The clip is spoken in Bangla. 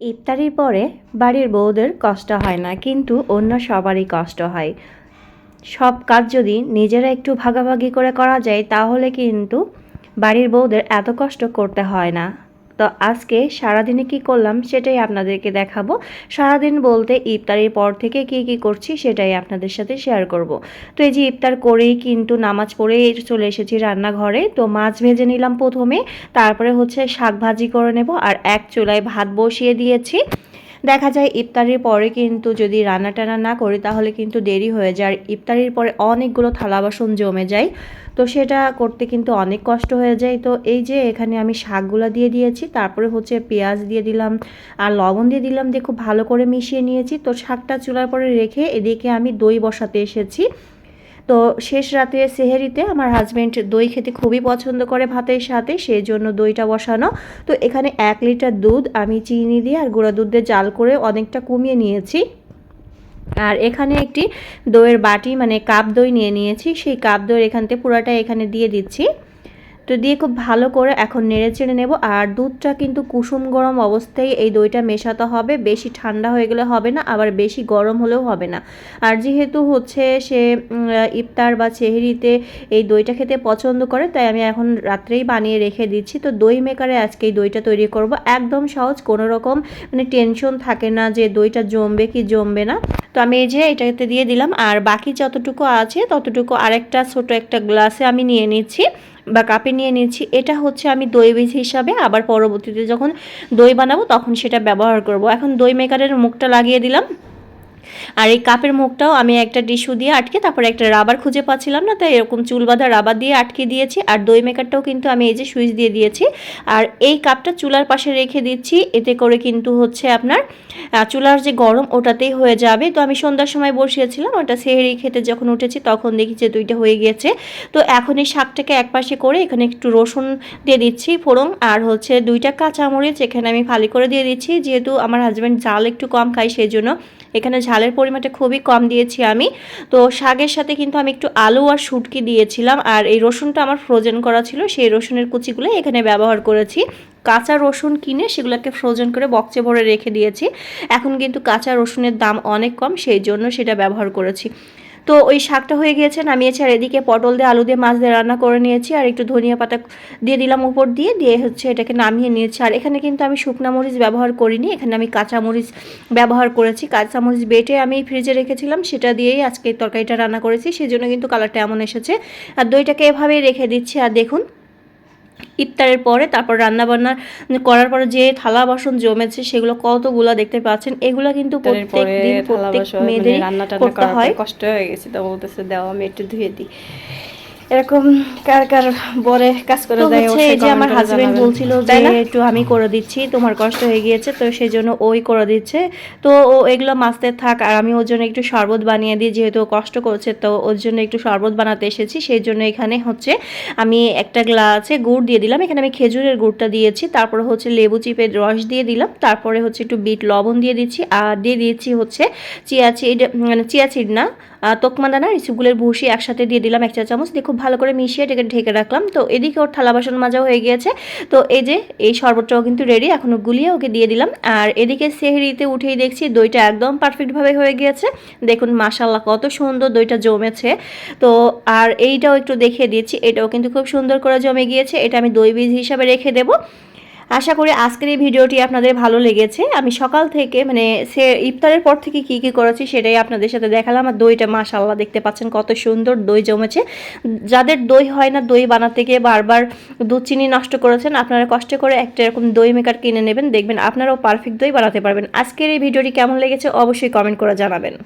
ইফতারির পরে বাড়ির বউদের কষ্ট হয় না, কিন্তু অন্য সবারই কষ্ট হয়। সব কাজ যদি নিজেরা একটু ভাগাভাগি করে করা যায়, তাহলে কিন্তু বাড়ির বউদের এত কষ্ট করতে হয় না। তো আজকে সারাদিনে কি করলাম সেটাই আপনাদেরকে দেখাবো। সারাদিন বলতে ইফতারের পর থেকে কি কি করছি সেটাই আপনাদের সাথে শেয়ার করব। তো এই যে ইফতার করেই কিন্তু নামাজ পড়ে চলে এসেছি রান্নাঘরে। তো মাছ ভেজে নিলাম প্রথমে, তারপরে হচ্ছে শাক ভাজি করে নেব, আর এক চুলায় ভাত বসিয়ে দিয়েছি। দেখা যায় ইফতারির পরে কিন্তু যদি রান্না টানা না করি, তাহলে কিন্তু দেরি হয়ে যায়। আর ইফতারির পরে অনেকগুলো থালা বাসন জমে যায়। তো সেটা করতে কিন্তু অনেক কষ্ট হয়ে যায়। তো এই যে এখানে আমি শাকগুলো দিয়ে দিয়েছি, তারপরে হচ্ছে পেঁয়াজ দিয়ে দিলাম আর লবণ দিয়ে দিলাম দিয়ে খুব ভালো করে মিশিয়ে নিয়েছি। তো শাকটা চুলার পরে রেখে এদিকে আমি দই বসাতে এসেছি। তো শেষ রাতে সেহেরিতে আমার হাজব্যান্ড দই খেতে খুবই পছন্দ করে ভাতের সাথে, সেই জন্য দইটা বসানো। তো এখানে এক লিটার দুধ, আমি চিনি দিয়ে আর গুঁড়া দুধ দিয়ে জাল করে অনেকটা কমিয়ে নিয়েছি। আর এখানে একটি দইয়ের বাটি মানে কাপ দই নিয়ে নিয়েছি। সেই কাপ দইয়ের এখানতে পুরাটা এখানে দিয়ে দিচ্ছি। তো দিয়ে খুব ভালো করে এখন নেড়ে চেড়ে নেব। আর দুধটা কিন্তু কুসুম গরম অবস্থায় এই দইটা মেশাতে হবে। বেশি ঠান্ডা হয়ে গেলে হবে না, আবার বেশি গরম হলেও হবে না। আর যেহেতু হচ্ছে সে ইফতার বা চেহারিতে এই দইটা খেতে পছন্দ করে, তাই আমি এখন রাত্রেই বানিয়ে রেখে দিচ্ছি। তো দই মেকারে আজকে এই দইটা তৈরি করব। একদম সহজ, কোনো রকম মানে টেনশন থাকে না যে দইটা জমবে কি জমবে না। তো আমি এই যে এটাতে দিয়ে দিলাম। আর বাকি যতটুকু আছে ততটুকু আরেকটা ছোট একটা গ্লাসে আমি নিয়ে নিচ্ছি। বা কাপে নিয়ে নিচ্ছি, এটা হচ্ছে আমি দই বীজ হিসাবে আবার পরবর্তীতে যখন দই বানাবো তখন সেটা ব্যবহার করব। এখন দই মেকারের মুখটা লাগিয়ে দিলাম। আর এই কাপের মুখটাও আমি একটা টিস্যু দিয়ে আটকে, তারপরে একটা রাবার খুঁজে পাচ্ছিলাম না, তাই এরকম চুল বাঁধা রাবার দিয়ে আটকে দিয়েছি। আর দই মেকারটাও কিন্তু আমি এই যে সুইচ দিয়ে দিয়েছি। আর এই কাপটা চুলার পাশে রেখে দিচ্ছি, এতে করে কিন্তু হচ্ছে আপনার চুলার যে গরম ওটাতেই হয়ে যাবে। তো আমি সন্ধ্যার সময় বসিয়েছিলাম, ওটা সেহেরি খেতে যখন উঠেছি তখন দেখি যে দুইটা হয়ে গিয়েছে। তো এখন এই শাকটাকে একপাশে করে এখানে একটু রসুন দিয়ে দিচ্ছি ফোড়ন, আর হচ্ছে দুইটা কাঁচামরিচ এখানে আমি ফালি করে দিয়ে দিচ্ছি। যেহেতু আমার হাজব্যান্ড জাল একটু কম খাই সেই জন্য এখানে ঝালের পরিমাণটা খুবই কম দিয়েছি আমি। তো শাকের সাথে কিন্তু আমি একটু আলু আর শুটকি দিয়েছিলাম। আর এই রসুনটা আমার ফ্রোজেন করা ছিল, সেই রসুনের কুচিগুলো এখানে ব্যবহার করেছি। কাঁচা রসুন কিনে সেগুলোকে ফ্রোজেন করে বক্সে ভরে রেখে দিয়েছি। এখন কিন্তু কাঁচা রসুনের দাম অনেক কম, সেই জন্য সেটা ব্যবহার করেছি। তো ওই শাকটা হয়ে গিয়েছে, নামিয়েছি আর এদিকে পটল দিয়ে আলু দিয়ে মাছ দিয়ে রান্না করে নিয়েছি আর একটু ধনিয়া পাতা দিয়ে দিলাম উপর দিয়ে দিয়ে হচ্ছে এটাকে নামিয়ে নিয়েছি। আর এখানে কিন্তু আমি শুকনা মরিচ ব্যবহার করিনি, এখানে আমি কাঁচা মরিচ ব্যবহার করেছি। কাঁচা মরিচ বেটে আমি ফ্রিজে রেখেছিলাম, সেটা দিয়েই আজকে তরকারিটা রান্না করেছি সেই জন্য কিন্তু কালারটা এমন এসেছে। আর দইটাকে এভাবেই রেখে দিচ্ছি, আর দেখুন ইফতারের পরে তারপর রান্নাবান্না করার পরে যে থালা বাসন জমেছে সেগুলো কতগুলো দেখতে পাচ্ছেন? এগুলো কিন্তু প্রত্যেক দিন প্রত্যেক মেয়েদের রান্না টান্না করতে হয়। কষ্ট হয়ে গেছে তো বলতেছে দাও আমি একটু ধুয়ে দিই। এরকম কার কার বরে কাজ করে দেয় অবশ্যই যে আমার হাজবেন্ড বলছিল যে একটু আমি করে দিচ্ছি তোমার কষ্ট হয়ে গিয়েছে তো সেই জন্য ওই করে দিচ্ছে। তো ও এগুলো মাছতে থাক আর আমি ওর জন্য একটু শরবত বানিয়ে দিই যেহেতু কষ্ট করছে তো ওর জন্য একটু শরবত বানাতে এসেছি। সেই জন্য এখানে হচ্ছে আমি একটা গ্লাসে গুড় দিয়ে দিলাম। এখানে আমি খেজুরের গুড়টা দিয়েছি তারপরে হচ্ছে লেবু চিপের রস দিয়ে দিলাম তারপরে হচ্ছে একটু বিট লবণ দিয়ে দিচ্ছি আর দিয়ে দিয়েছি হচ্ছে চিয়া চিড মানে চিয়া চিড না আহ, তোকমা দানা রিসিপগুলোর ভুসি একসাথে দিয়ে দিলাম এক চা চামচ দিয়ে খুব ভালো করে মিশিয়ে এটাকে ঢেকে রাখলাম। তো এদিকে ওর থালা বাসন মাজাও হয়ে গিয়েছে। তো এই যে, এই শরবতটাও কিন্তু রেডি এখনও গুলিয়ে ওকে দিয়ে দিলাম। আর এদিকে সেহরিতে উঠেই দেখছি দইটা একদম পারফেক্টভাবে হয়ে গিয়েছে। দেখুন মাশাল্লাহ কত সুন্দর দইটা জমেছে। তো আর এইটাও একটু দেখিয়ে দিয়েছি এটাও কিন্তু খুব সুন্দর করে জমে গিয়েছে। এটা আমি দই বীজ হিসাবে রেখে দেবো। আশা করি আজকের এই ভিডিওটি আপনাদের ভালো লেগেছে। আমি সকাল থেকে মানে সে ইফতারের পর থেকে কি কি করেছি সেটাই আপনাদের সাথে দেখালাম। আর দইটা মাশাল্লাহ দেখতে পাচ্ছেন কত সুন্দর দই জমেছে। যাদের দই হয় না, দই বানাতে গিয়ে বারবার দুধ, চিনি নষ্ট করেছেন, আপনারা কষ্ট করে একটা এরকম দই মেকার কিনে নেবেন, দেখবেন আপনারাও পারফেক্ট দই বানাতে পারবেন। আজকের এই ভিডিওটি কেমন লেগেছে অবশ্যই কমেন্ট করে জানাবেন।